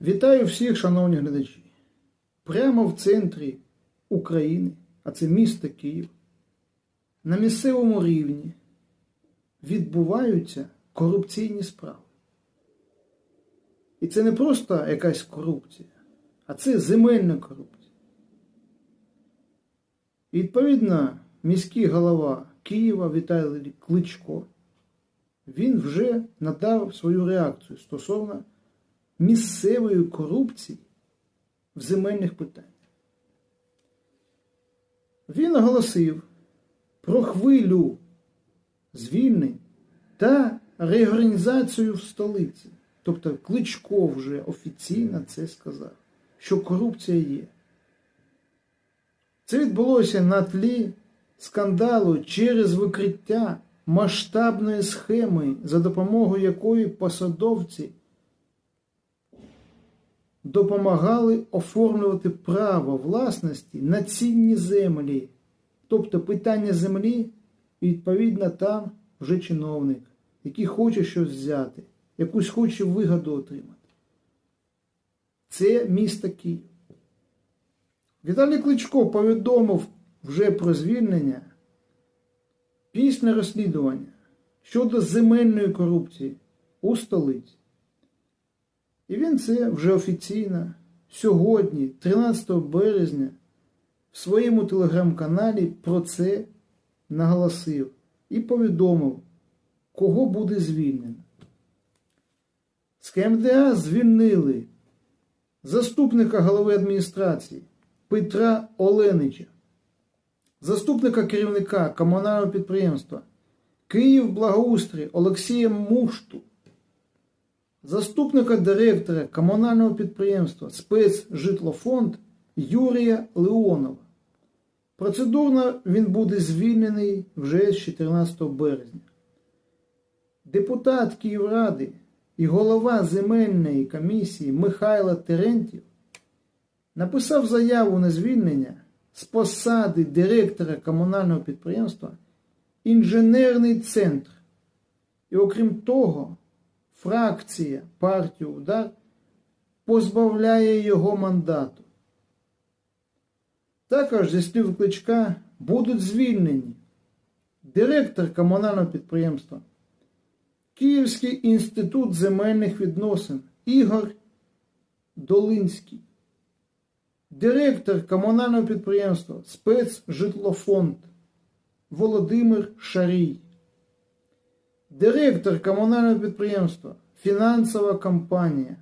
Вітаю всіх, шановні глядачі. Прямо в центрі України, а це місто Київ, на місцевому рівні відбуваються корупційні справи. І це не просто якась корупція, а це земельна корупція. І, відповідно, міський голова Києва Віталій Кличко він вже надав свою реакцію стосовно місцевої корупції в земельних питаннях. Він оголосив про хвилю звільнень та реорганізацію в столиці. Тобто Кличко вже офіційно це сказав, що корупція є. Це відбулося на тлі скандалу через викриття масштабної схеми, за допомогою якої посадовці допомагали оформлювати право власності на цінні землі. Тобто питання землі, відповідно там вже чиновник, який хоче щось взяти, якусь хоче вигоду отримати. Це місто Київ. Віталій Кличко повідомив вже про звільнення після розслідування щодо земельної корупції у столиці. І він це вже офіційно сьогодні, 13 березня, в своєму телеграм-каналі про це наголосив і повідомив, кого буде звільнено. З КМДА звільнили заступника голови адміністрації Петра Оленича, заступника керівника комунального підприємства Київ Благоустрій Олексія Мушту, заступника директора комунального підприємства Спецжитлофонд Юрія Леонова. Процедурно він буде звільнений вже з 14 березня. Депутат Київради і голова земельної комісії Михайло Терентів написав заяву на звільнення з посади директора комунального підприємства Інженерний центр. І окрім того, фракція партії Удар позбавляє його мандату. Також, зі слів Кличка, будуть звільнені директор комунального підприємства, Київський інститут земельних відносин Ігор Долинський, директор комунального підприємства Спецжитлофонд Володимир Шарій, директор комунального підприємства Фінансова компанія